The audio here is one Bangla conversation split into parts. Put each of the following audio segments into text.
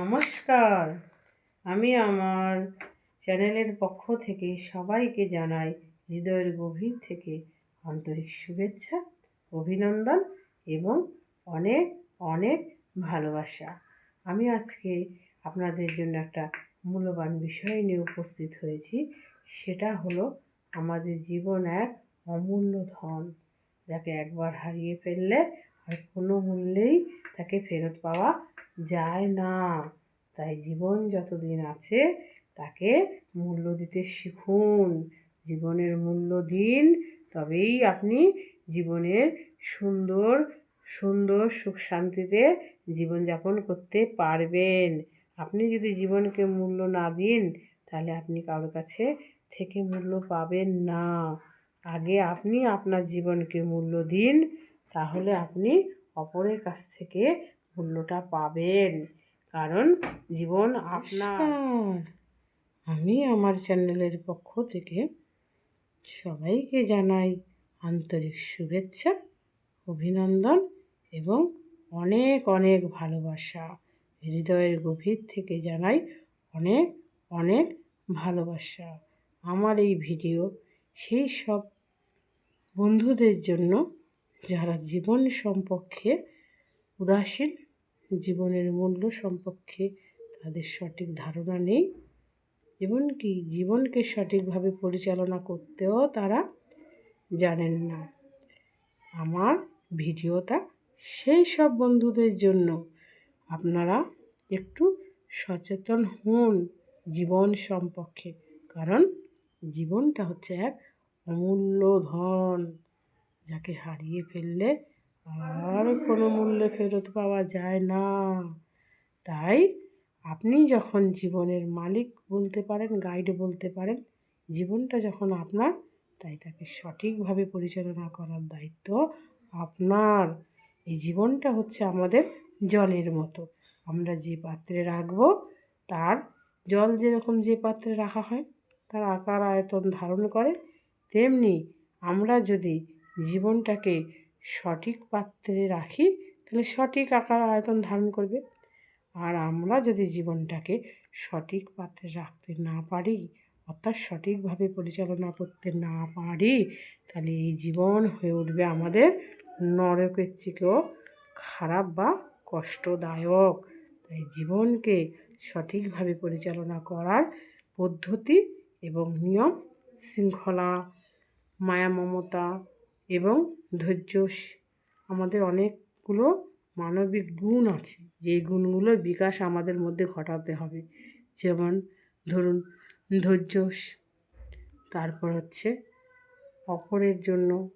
নমস্কার। আমি আমার চ্যানেলের পক্ষ থেকে সবাইকে জানাই হৃদয়ের গভীর থেকে আন্তরিক শুভেচ্ছা, অভিনন্দন এবং অনেক অনেক ভালোবাসা। আমি আজকে আপনাদের জন্য একটা মূল্যবান বিষয় নিয়ে উপস্থিত হয়েছি। সেটা হলো আমাদের জীবন এক অমূল্য ধন, যাকে একবার হারিয়ে ফেললে আর কোনো মূল্যেই তাকে ফেরত পাওয়া যায় না। তাই জীবন যতদিন আছে, তাকে মূল্য দিতে শিখুন। জীবনের মূল্য দিন, তবেই আপনি জীবনের সুন্দর সুন্দর সুখ শান্তিতে জীবনযাপন করতে পারবেন। আপনি যদি জীবনকে মূল্য না দিন, তাহলে আপনি কারোর কাছে থেকে মূল্য পাবেন না। আগে আপনি আপনার জীবনকে মূল্য দিন, তাহলে আপনি অপরের কাছ থেকে মূল্যটা পাবেন। কারণ জীবন আপনার। আমি আমার চ্যানেলের পক্ষ থেকে সবাইকে জানাই আন্তরিক শুভেচ্ছা, অভিনন্দন এবং অনেক অনেক ভালোবাসা। হৃদয়ের গভীর থেকে জানাই অনেক অনেক ভালোবাসা। আমার এই ভিডিও সেই সব বন্ধুদের জন্য যারা জীবন সম্পর্কে উদাসীন জীবনের মূল্য সম্পর্কে তাদের সঠিক ধারণা নেই। এমনকি জীবনকে সঠিকভাবে পরিচালনা করতেও তারা জানেন না। আমার ভিডিওটা সেই সব বন্ধুদের জন্য। আপনারা একটু সচেতন হন জীবন সম্পর্কে, কারণ জীবনটা হচ্ছে এক অমূল্য ধন, যাকে হারিয়ে ফেললে আর কোনো মূল্যে ফেরত পাওয়া যায় না। তাই আপনি যখন জীবনের মালিক বলতে পারেন গাইড বলতে পারেন, জীবনটা যখন আপনার, তাই তাকে সঠিকভাবে পরিচালনা করার দায়িত্ব আপনার। এই জীবনটা হচ্ছে আমাদের জলের মতো। আমরা যে পাত্রে রাখব, তার জল যেরকম যে পাত্রে রাখা হয়, তার আকার, আয়তন ধারণ করে, তেমনি আমরা যদি জীবনটাকে সঠিক পাত্রে রাখি, তাহলে সঠিক আকার আয়তন ধারণ করবে। আর আমরা যদি জীবনটাকে সঠিক পাত্রে রাখতে না পারি, অর্থাৎ সঠিকভাবে পরিচালনা করতে না পারি, তাহলে এই জীবন হয়ে উঠবে আমাদের নরকের থেকেও খারাপ বা কষ্টদায়ক। তাই জীবনকে সঠিকভাবে পরিচালনা করার পদ্ধতি এবং নিয়ম শৃঙ্খলা, মায়া, মমতা এবং ধৈর্য আমাদের অনেকগুলো মানবিক গুণ আছে। যেই গুণগুলোর বিকাশ আমাদের মধ্যে ঘটাতে হবে। যেমন ধরুন, ধৈর্য তারপর হচ্ছে অপরের জন্য,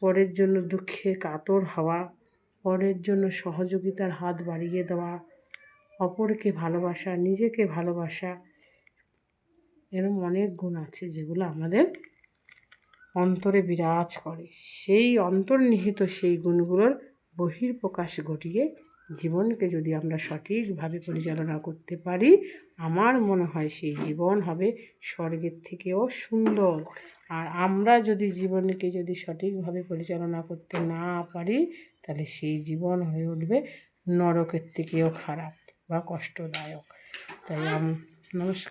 পরের জন্য দুঃখে কাতর হওয়া, পরের জন্য সহযোগিতার হাত বাড়িয়ে দেওয়া, অপরকে ভালোবাসা, নিজেকে ভালোবাসা এরকম অনেক গুণ আছে যেগুলো আমাদের অন্তরে বিরাজ করে। সেই অন্তর্নিহিত সেই গুণগুলোর বহির্প্রকাশ ঘটিয়ে জীবনকে যদি আমরা সঠিকভাবে পরিচালনা করতে পারি, আমার মনে হয় সেই জীবন হবে স্বর্গের থেকেও সুন্দর। আর আমরা যদি জীবনকে যদি সঠিকভাবে পরিচালনা করতে না পারি, তাহলে সেই জীবন হয়ে উঠবে নরকের থেকেও খারাপ বা কষ্টদায়ক। তাই নমস্কার।